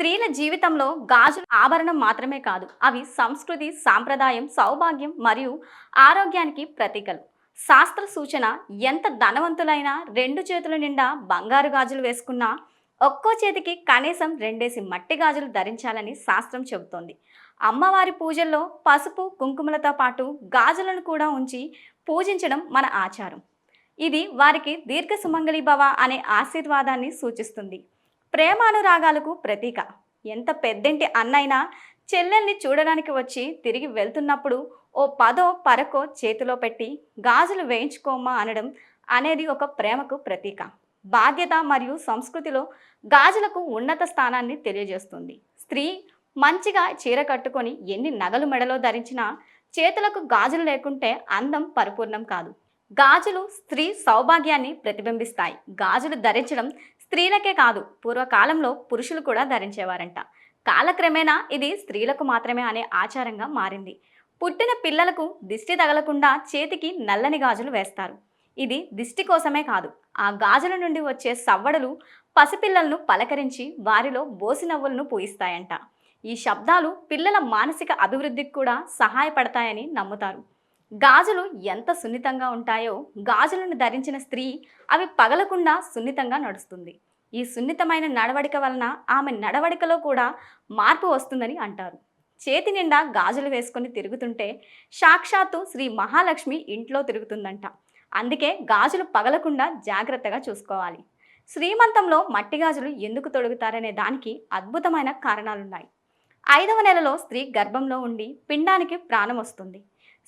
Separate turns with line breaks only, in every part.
స్త్రీల జీవితంలో గాజులు ఆభరణం మాత్రమే కాదు అవి సంస్కృతి సాంప్రదాయం సౌభాగ్యం మరియు ఆరోగ్యానికి ప్రతీకలు. శాస్త్ర సూచన ఎంత ధనవంతులైనా రెండు చేతుల నిండా బంగారు గాజులు వేసుకున్నా ఒక్కో చేతికి కనీసం రెండేసి మట్టి గాజులు ధరించాలని శాస్త్రం చెబుతోంది. అమ్మవారి పూజల్లో పసుపు కుంకుమలతో పాటు గాజులను కూడా ఉంచి పూజించడం మన ఆచారం. ఇది వారికి దీర్ఘ సుమంగళి భవ అనే ఆశీర్వాదాన్ని సూచిస్తుంది. ప్రేమానురాగాలకు ప్రతీక. ఎంత పెద్దంటి అన్నైనా చెల్లెల్ని చూడడానికి వచ్చి తిరిగి వెళ్తున్నప్పుడు ఓ పదో పరకో చేతిలో పెట్టి గాజులు వేయించుకోమా అనడం అనేది ఒక ప్రేమకు ప్రతీక. బాధ్యత మరియు సంస్కృతిలో గాజులకు ఉన్నత స్థానాన్ని తెలియజేస్తుంది. స్త్రీ మంచిగా చీర కట్టుకొని ఎన్ని నగలు మెడలో ధరించినా చేతులకు గాజులు లేకుంటే అందం పరిపూర్ణం కాదు. గాజులు స్త్రీ సౌభాగ్యాన్ని ప్రతిబింబిస్తాయి. గాజులు ధరించడం స్త్రీలకే కాదు పూర్వకాలంలో పురుషులు కూడా ధరించేవారంట. కాలక్రమేణా ఇది స్త్రీలకు మాత్రమే అనే ఆచారంగా మారింది. పుట్టిన పిల్లలకు దిష్టి తగలకుండా చేతికి నల్లని గాజులు వేస్తారు. ఇది దిష్టి కోసమే కాదు ఆ గాజుల నుండి వచ్చే సవ్వడలు పసిపిల్లలను పలకరించి వారిలో బోసి నవ్వులను పూయిస్తాయంట. ఈ శబ్దాలు పిల్లల మానసిక అభివృద్ధికి కూడా సహాయపడతాయని నమ్ముతారు. గాజులు ఎంత సున్నితంగా ఉంటాయో గాజులను ధరించిన స్త్రీ అవి పగలకుండా సున్నితంగా నడుస్తుంది. ఈ సున్నితమైన నడవడిక వలన ఆమె నడవడికలో కూడా మార్పు వస్తుందని అంటారు. చేతి నిండా గాజులు వేసుకొని తిరుగుతుంటే సాక్షాత్తు శ్రీ మహాలక్ష్మి ఇంట్లో తిరుగుతుందంట. అందుకే గాజులు పగలకుండా జాగ్రత్తగా చూసుకోవాలి. శ్రీమంతంలో మట్టి గాజులు ఎందుకు తొడుగుతారనే దానికి అద్భుతమైన కారణాలున్నాయి. ఐదవ నెలలో స్త్రీ గర్భంలో ఉండి పిండానికి ప్రాణం వస్తుంది.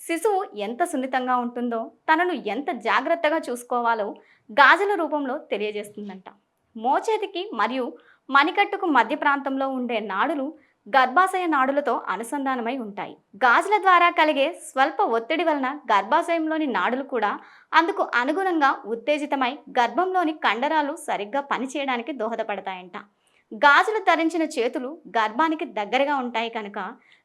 శిశువు ఎంత సున్నితంగా ఉంటుందో తనను ఎంత జాగ్రత్తగా చూసుకోవాలో గాజుల రూపంలో తెలియజేస్తుందంట. మోచేతికి మరియు మణికట్టుకు మధ్య ప్రాంతంలో ఉండే నాడులు గర్భాశయ నాడులతో అనుసంధానమై ఉంటాయి. గాజుల ద్వారా కలిగే స్వల్ప ఒత్తిడి వలన గర్భాశయంలోని నాడులు కూడా అందుకు అనుగుణంగా ఉత్తేజితమై గర్భంలోని కండరాలు సరిగ్గా పనిచేయడానికి దోహదపడతాయంట. గాజులు ధరించిన చేతులు గర్భానికి దగ్గరగా ఉంటాయి కనుక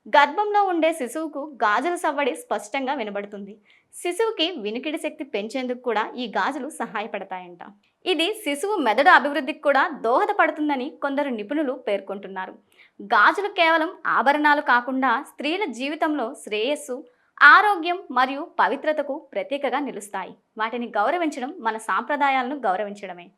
గర్భంలో ఉండే శిశువుకు గాజుల సవ్వడి స్పష్టంగా వినబడుతుంది. శిశువుకి వినికిడి శక్తి పెంచేందుకు కూడా ఈ గాజులు సహాయపడతాయంట. ఇది శిశువు మెదడు అభివృద్ధికి కూడా దోహదపడుతుందని కొందరు నిపుణులు పేర్కొంటున్నారు. గాజులు కేవలం ఆభరణాలు కాకుండా స్త్రీల జీవితంలో శ్రేయస్సు ఆరోగ్యం మరియు పవిత్రతకు ప్రతీకగా నిలుస్తాయి. వాటిని గౌరవించడం మన సాంప్రదాయాలను గౌరవించడమే.